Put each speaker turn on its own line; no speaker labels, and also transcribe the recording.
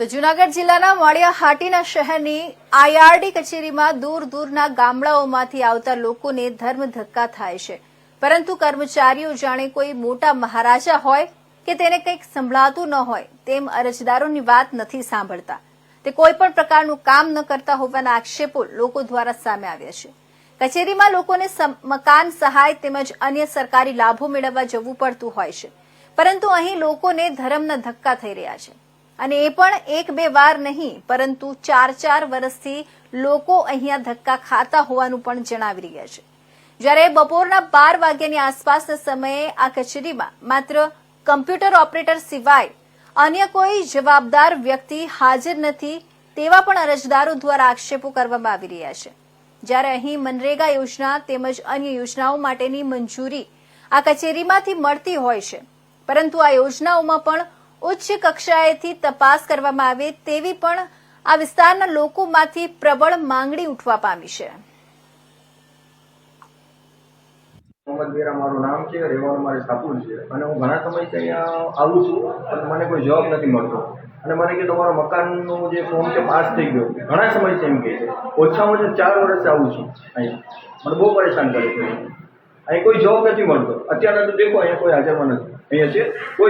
તો જુનાગઢ જિલ્લાના માળિયા હાટીના શહેરની આઈઆરડી કચેરીમાં દૂર દૂરના ગામડાઓમાંથી આવતા લોકોને ધર્મ ધક્કા થાય છે. પરંતુ કર્મચારીઓ જાણે કોઈ મોટા મહારાજા હોય કે તેને કંઈક સંભળાતું ન હોય તેમ અરજદારોની વાત નથી સાંભળતા. તે કોઈ પણ પ્રકારનું કામ ન કરતા હોવાના આક્ષેપો લોકો દ્વારા સામે આવ્યા છે. કચેરીમાં લોકોને મકાન સહાય તેમજ અન્ય સરકારી લાભો મેળવવા જવું પડતું હોય છે. પરંતુ અહીં લોકોને ધર્મના ધક્કા થઈ રહ્યા છે. અને એ પણ એક બે વાર નહીં, પરંતુ ચાર ચાર વર્ષથી લોકો અહીંયા ધક્કા ખાતા હોવાનું પણ જણાવી રહ્યા છે. જ્યારે બપોરના બાર વાગ્યાની આસપાસના સમયે આ કચેરીમાં માત્ર કમ્પ્યુટર ઓપરેટર સિવાય અન્ય કોઈ જવાબદાર વ્યક્તિ હાજર નથી તેવા પણ અરજદારો દ્વારા આક્ષેપો કરવામાં આવી રહ્યા છે. જ્યારે અહીં મનરેગા યોજના તેમજ અન્ય યોજનાઓ માટેની મંજૂરી આ કચેરીમાંથી મળતી હોય છે, પરંતુ આ યોજનાઓમાં પણ ઉચ્ચ કક્ષાએથી તપાસ કરવામાં આવે તેવી પણ આ વિસ્તારના લોકોમાંથી પ્રબળ માંગણી ઉઠવા પામી છે.
મારું નામ છે, રહેવાનું મારે સાપુર છે. અને હું ઘણા સમયથી અહીંયા આવું છું, પણ મને કોઈ જવાબ નથી મળતો. અને મને કે તમારો મકાનનું જે ફોર્મ છે પાસ થઈ ગયો. ઘણા સમયથી એમ કહે છે. ઓછામાં ઓછા ચાર વર્ષથી આવું છું અહીંયા. મને બહુ પરેશાન કરે છે. અહીં કોઈ જવાબ નથી મળતો. અત્યારે તો દેખો, અહીંયા કોઈ હાજરમાં નથી. અહીંયા છે, કોઈ